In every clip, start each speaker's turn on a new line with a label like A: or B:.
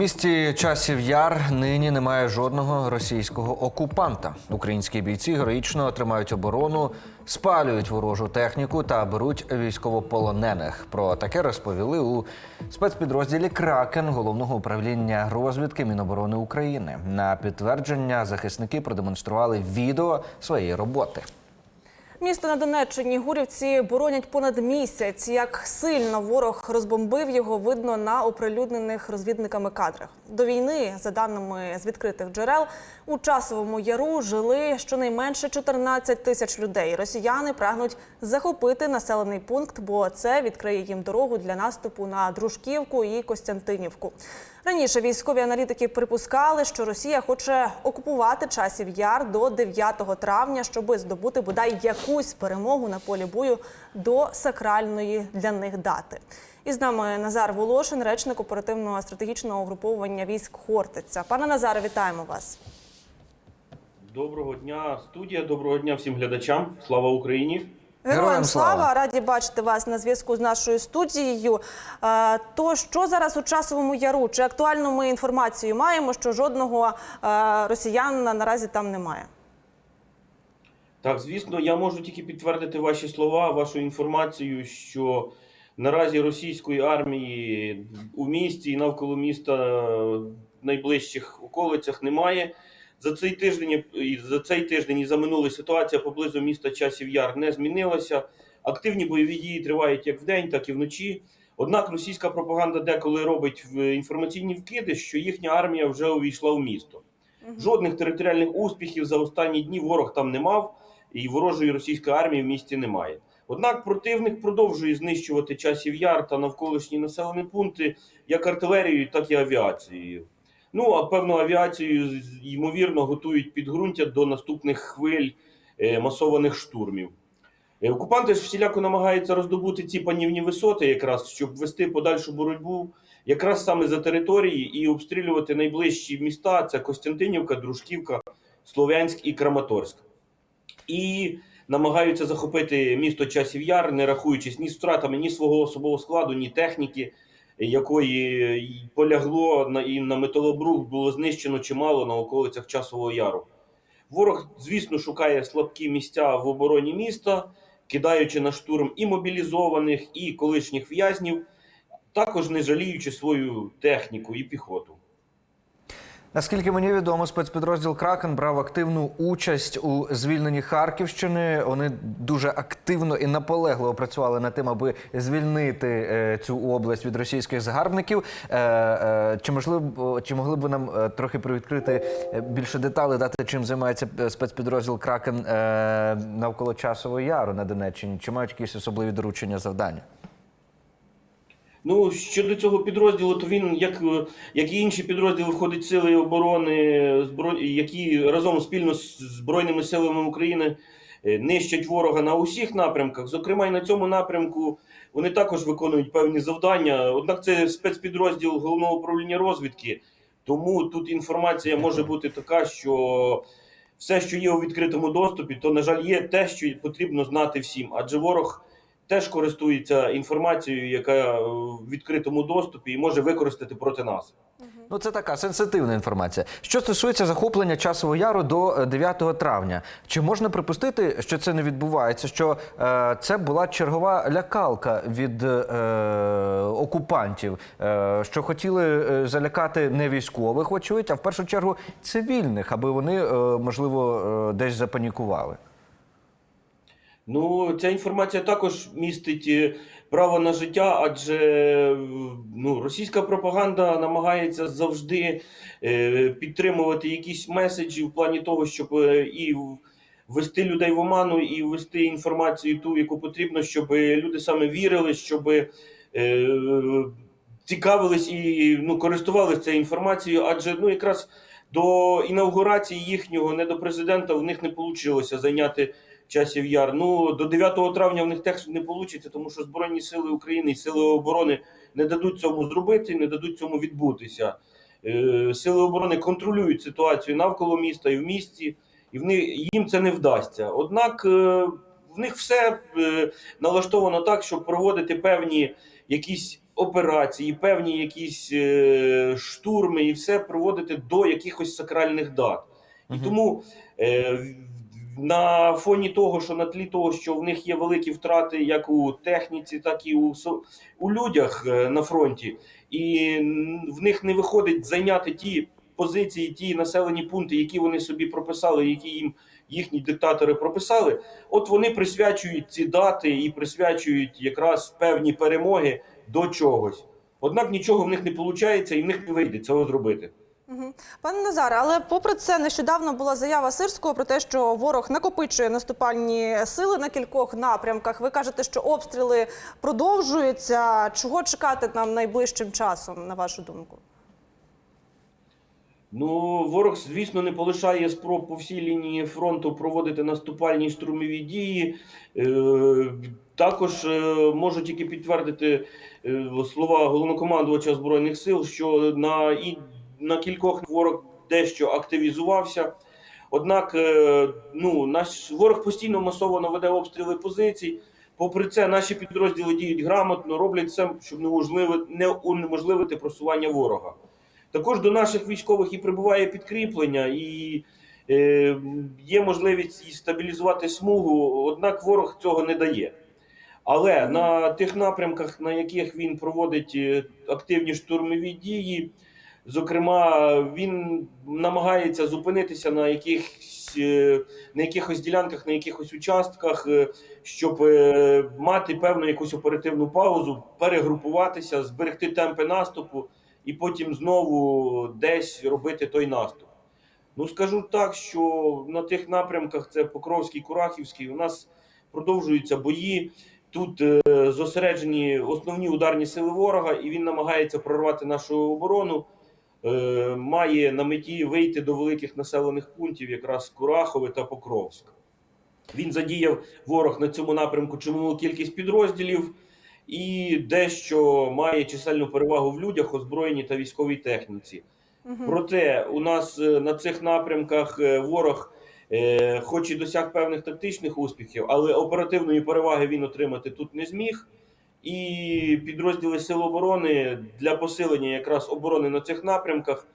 A: Місті часів яр нині немає жодного російського окупанта. Українські бійці героїчно тримають оборону, спалюють ворожу техніку та беруть військовополонених. Про таке розповіли у спецпідрозділі Кракен головного управління розвідки Міноборони України. На підтвердження захисники продемонстрували відео своєї роботи.
B: Місто на Донеччині гурівці боронять понад місяць. Як сильно ворог розбомбив його, видно на оприлюднених розвідниками кадрах. До війни, за даними з відкритих джерел, у часовому яру жили щонайменше 14 тисяч людей. Росіяни прагнуть захопити населений пункт, бо це відкриє їм дорогу для наступу на Дружківку і Костянтинівку. Раніше військові аналітики припускали, що Росія хоче окупувати часів яр до 9 травня, щоби здобути бодай якусь перемогу на полі бою до сакральної для них дати. І з нами Назар Волошин, речник оперативного стратегічного угруповування військ Хортиця. Пане Назаре, вітаємо вас.
C: Доброго дня, студія. Доброго дня всім глядачам. Слава Україні!
B: Героям
A: Героям
B: слава!
A: слава!
B: раді бачити вас на зв'язку з нашою студією. Е, То що зараз у часовому яру? Чи актуальну ми інформацію маємо, що жодного е, росіянина наразі там немає?
C: Так, звісно, я можу тільки підтвердити ваші слова, вашу інформацію, що наразі російської армії у місті і навколо міста в найближчих околицях немає. За цей тиждень і за цей тиждень і за минулий ситуація поблизу міста Часів Яр не змінилася. Активні бойові дії тривають як вдень, так і вночі. Однак російська пропаганда деколи робить інформаційні вкиди, що їхня армія вже увійшла в місто. Жодних територіальних успіхів за останні дні ворог там не мав, і ворожої російської армії в місті немає. Однак противник продовжує знищувати часів яр та навколишні населені пункти як артилерією, так і авіацією. Ну а певно, авіацією з- ймовірно готують підґрунтя до наступних хвиль е, масованих штурмів. Е, Окупанти ж всіляко намагаються роздобути ці панівні висоти, якраз щоб вести подальшу боротьбу, якраз саме за території і обстрілювати найближчі міста: це Костянтинівка, Дружківка, Слов'янськ і Краматорськ. І намагаються захопити місто Часів Яр, не рахуючись ні з втратами ні свого особового складу, ні техніки, якої полягло на і на металобрух було знищено чимало на околицях Часового Яру. Ворог, звісно, шукає слабкі місця в обороні міста, кидаючи на штурм і мобілізованих, і колишніх в'язнів, також не жаліючи свою техніку і піхоту.
A: Наскільки мені відомо, спецпідрозділ Кракен брав активну участь у звільненні Харківщини. Вони дуже активно і наполегливо працювали над тим, аби звільнити е, цю область від російських загарбників. Е, е, чи можливо, чи могли б ви нам трохи привідкрити більше деталей, дати чим займається спецпідрозділ Кракен навколо часового яру на Донеччині? Чи мають якісь особливі доручення завдання?
C: Ну, щодо цього підрозділу, то він, як, е, як і інші підрозділи, входить сили оборони, які разом спільно з Збройними силами України е, нищать ворога на усіх напрямках. Зокрема, і на цьому напрямку вони також виконують певні завдання. Однак це спецпідрозділ головного управління розвідки. Тому тут інформація може бути така, що все, що є у відкритому доступі, то, на жаль, є те, що потрібно знати всім. Адже ворог теж користується інформацією, яка в відкритому доступі, і може використати проти нас.
A: Ну, це така сенситивна інформація. Що стосується захоплення часового яру до е, 9 травня, чи можна припустити, що це не відбувається? Що е, це була чергова лякалка від е, окупантів, е, що хотіли е, залякати не військових, вочевидь, а в першу чергу цивільних, аби вони, е, можливо, е, десь запанікували?
C: Ну, ця інформація також містить е, право на життя, адже ну, російська пропаганда намагається завжди е, підтримувати якісь меседжі в плані того, щоб е, і в- ввести людей в оману, і ввести інформацію ту, яку потрібно, щоб люди саме вірили, щоб цікавились і ну, користувалися цією інформацією, адже ну, якраз до інаугурації їхнього, не до президента, в них не вийшло зайняти часів яр. Ну до 9 травня в них теж не вийде, тому що Збройні Сили України і Сили оборони не дадуть цьому зробити, не дадуть цьому відбутися. Е, Сили оборони контролюють ситуацію навколо міста і в місті, і в них, їм це не вдасться. Однак е, в них все е, налаштовано так, щоб проводити певні якісь операції, певні якісь штурми, і все проводити до якихось сакральних дат. І тому на фоні того, що на тлі того, що в них є великі втрати як у техніці, так і у, у людях е, на фронті, і в них не виходить зайняти ті позиції, ті населені пункти, які вони собі прописали, які їм їхні диктатори прописали. От вони присвячують ці дати і присвячують якраз певні перемоги до чогось. Однак нічого в них не виходить і в них не вийде цього зробити.
B: Пане Назаре, але попри це нещодавно була заява Сирського про те, що ворог накопичує наступальні сили на кількох напрямках. Ви кажете, що обстріли продовжуються. Чого чекати нам найближчим часом, на вашу думку?
C: Ну, ворог, звісно, не полишає спроб по всій лінії фронту проводити наступальні штурмові дії. Е, також е, можу тільки підтвердити е, слова головнокомандувача збройних сил, що на на кількох ворог дещо активізувався. Однак, е, ну, наш ворог постійно масово веде обстріли позицій. Попри це, наші підрозділи діють грамотно, роблять все, щоб не унеможливити просування ворога. Також до наших військових і прибуває підкріплення, і е, є можливість і стабілізувати смугу, однак ворог цього не дає. Але на тих напрямках, на яких він проводить е, активні штурмові дії, зокрема, він намагається зупинитися на якихось, е, на якихось ділянках, на якихось участках, е, щоб е, мати певну якусь оперативну паузу, перегрупуватися, зберегти темпи наступу і потім знову десь робити той наступ. Ну скажу так, що на тих напрямках це Покровський, Курахівський, у нас продовжуються бої. Тут зосереджені основні ударні сили ворога, і він намагається прорвати нашу оборону. Е, має на меті вийти до великих населених пунктів, якраз Курахове та Покровськ. Він задіяв ворог на цьому напрямку чималу кількість підрозділів і дещо має чисельну перевагу в людях, озброєнні та військовій техніці.
B: Мгм.
C: Проте у нас е, на цих напрямках е, ворог, хоч і досяг певних тактичних успіхів, але оперативної переваги він отримати тут не зміг. І підрозділи Сил оборони для посилення якраз оборони на цих напрямках,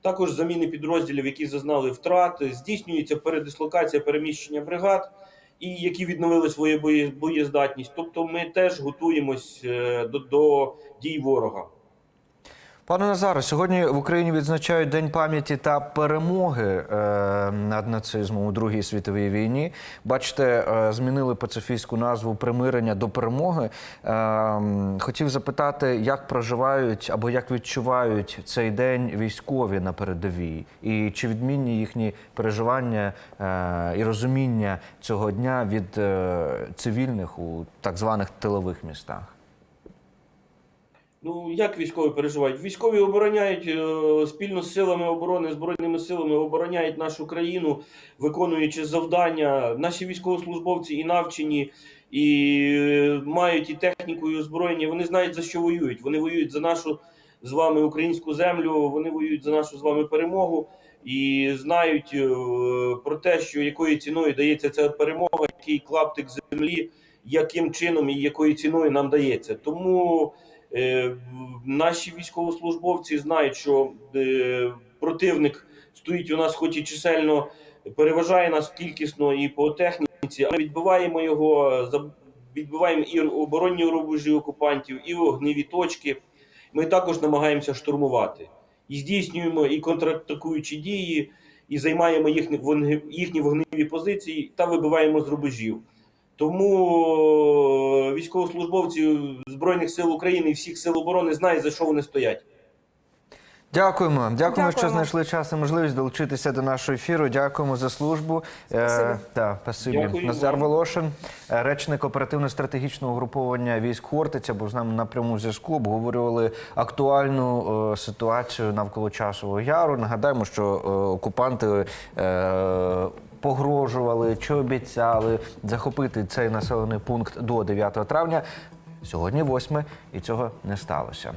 C: також заміни підрозділів, які зазнали втрат, здійснюється передислокація переміщення бригад, і які відновили свою боєздатність. Тобто ми теж готуємось е, до, до дій ворога.
A: Пане Назаре, сьогодні в Україні відзначають День пам'яті та перемоги е, над нацизмом у Другій світовій війні. Бачите, е, змінили пацифістську назву примирення до перемоги. Е, хотів запитати, як проживають або як відчувають цей день військові на передовій, і чи відмінні їхні переживання і розуміння цього дня від цивільних у так званих тилових містах?
C: Ну як військові переживають? Військові обороняють е, спільно з силами оборони, збройними силами обороняють нашу країну, виконуючи завдання. Наші військовослужбовці і навчені, і е, мають і техніку, і озброєння. Вони знають за що воюють. Вони воюють за нашу з вами українську землю. Вони воюють за нашу з вами перемогу і знають е, про те, що якою ціною дається ця перемога, який клаптик землі, яким чином і якою ціною нам дається. Тому. Е, Наші військовослужбовці знають, що е, противник стоїть у нас, хоч і чисельно переважає нас кількісно і по техніці, але відбиваємо його, за- відбиваємо і оборонні рубежі окупантів, і вогневі точки. Ми також намагаємося штурмувати і здійснюємо і контратакуючі дії, і займаємо їхні вогневі позиції та вибиваємо з рубежів. Тому е, військовослужбовці Збройних сил України і всіх сил оборони знають, за що вони стоять.
A: Дякуємо. Дякуємо, що знайшли час і можливість долучитися до нашого ефіру. Дякуємо за службу.
B: Спасибі.
A: Е, та, спасибі.
C: Дякую
A: Назар. Волошин, е, речник оперативно-стратегічного угруповання військ Хортиця, був з нами на прямому зв'язку. Обговорювали актуальну е, ситуацію навколо часового яру. Нагадаємо, що е, окупанти. Е, Погрожували чи обіцяли захопити цей населений пункт до 9 травня. Сьогодні 8, і цього не сталося.